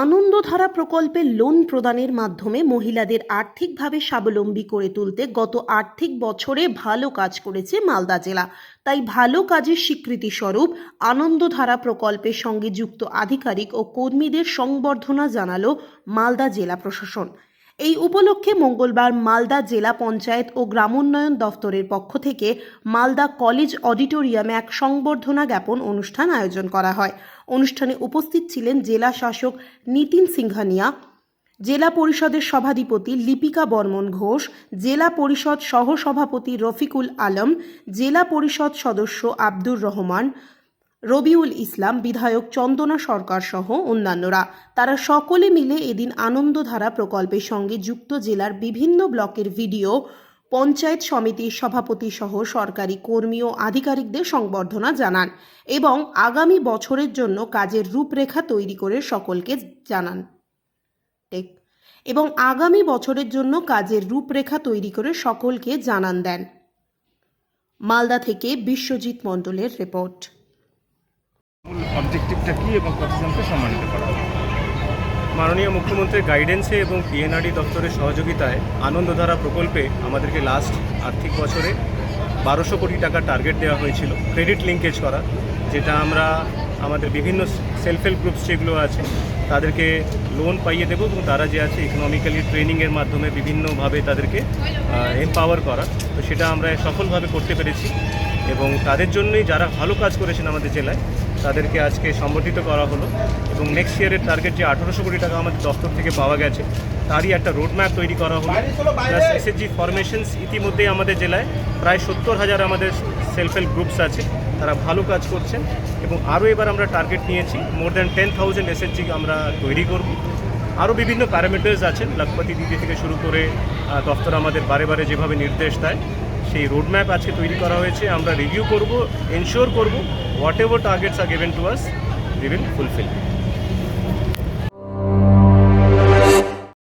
আনন্দধারা প্রকল্পে লোন প্রদানের মাধ্যমে মহিলাদের আর্থিকভাবে স্বাবলম্বী করে তুলতে গত আর্থিক বছরে ভালো কাজ করেছে মালদা জেলা। তাই ভালো কাজের স্বীকৃতি স্বরূপ আনন্দধারা প্রকল্পের সঙ্গে যুক্ত আধিকারিক ও কর্মীদের সংবর্ধনা জানালো মালদা জেলা প্রশাসন। এই উপলক্ষে মঙ্গলবার মালদা জেলা পঞ্চায়েত ও গ্রামোন্নয়ন দফতরের পক্ষ থেকে মালদা কলেজ অডিটোরিয়ামে এক সংবর্ধনা জ্ঞাপন অনুষ্ঠান আয়োজন করা হয়। অনুষ্ঠানে উপস্থিত ছিলেন জেলা শাসক নিতিন সিংহানিয়া, জেলা পরিষদের সভাধিপতি লিপিকা বর্মন ঘোষ, জেলা পরিষদ সহসভাপতি রফিকুল আলম, জেলা পরিষদ সদস্য আব্দুর রহমান রবিউল ইসলাম, বিধায়ক চন্দনা সরকার সহ অন্যান্যরা। তারা সকলে মিলে এদিন আনন্দধারা প্রকল্পের সঙ্গে যুক্ত জেলার বিভিন্ন ব্লকের ভিডিও, পঞ্চায়েত সমিতির সভাপতি সহ সরকারি কর্মী ও আধিকারিকদের সংবর্ধনা জানান এবং আগামী বছরের জন্য কাজের রূপরেখা তৈরি করে সকলকে জানান। এবং আগামী বছরের জন্য কাজের রূপরেখা তৈরি করে সকলকে জানান দেন। মালদা থেকে বিশ্বজিৎ মণ্ডলের রিপোর্ট। অবজেক্টিভটা কী এবং কতজনকে সম্মানিত করা মাননীয় মুখ্যমন্ত্রীর গাইডেন্সে এবং পিএনআরডি দপ্তরের সহযোগিতায় আনন্দধারা প্রকল্পে আমাদেরকে লাস্ট আর্থিক বছরে বারোশো কোটি টাকা টার্গেট দেওয়া হয়েছিল। ক্রেডিট লিঙ্কেজ করা, যেটা আমরা আমাদের বিভিন্ন সেলফ হেল্প গ্রুপস যেগুলো আছে, তাদেরকে লোন পাইয়ে দেবো এবং তারা যে আছে ইকোনমিক্যালি ট্রেনিংয়ের মাধ্যমে বিভিন্নভাবে তাদেরকে এম্পাওয়ার করা। তো সেটা আমরা সফলভাবে করতে পেরেছি এবং তাদের জন্যই যারা ভালো কাজ করেছেন আমাদের জেলায় তাদেরকে আজকে সম্বর্ধিত করা হলো এবং নেক্সট ইয়ারের টার্গেট যে আঠেরোশো কোটি টাকা আমাদের দপ্তর থেকে পাওয়া গেছে, তারই একটা রোড ম্যাপ তৈরি করা হলো। প্লাস এসএসজি ফরমেশনস ইতিমধ্যেই আমাদের জেলায় প্রায় সত্তর হাজার আমাদের সেলফ হেল্প গ্রুপস আছে, তারা ভালো কাজ করছেন এবং আরও এবার আমরা টার্গেট নিয়েছি more than ten thousand SSG আমরা তৈরি করব। আরও বিভিন্ন প্যারামিটার্স আছেন লাখপতি দিদি থেকে শুরু করে দপ্তর আমাদের বারে বারে যেভাবে নির্দেশ দেয় সেই রোডম্যাপ আজকে তৈরি করা হয়েছে। আমরা রিভিউ করব এনশিওর করব whatever targets are given to us we will fulfil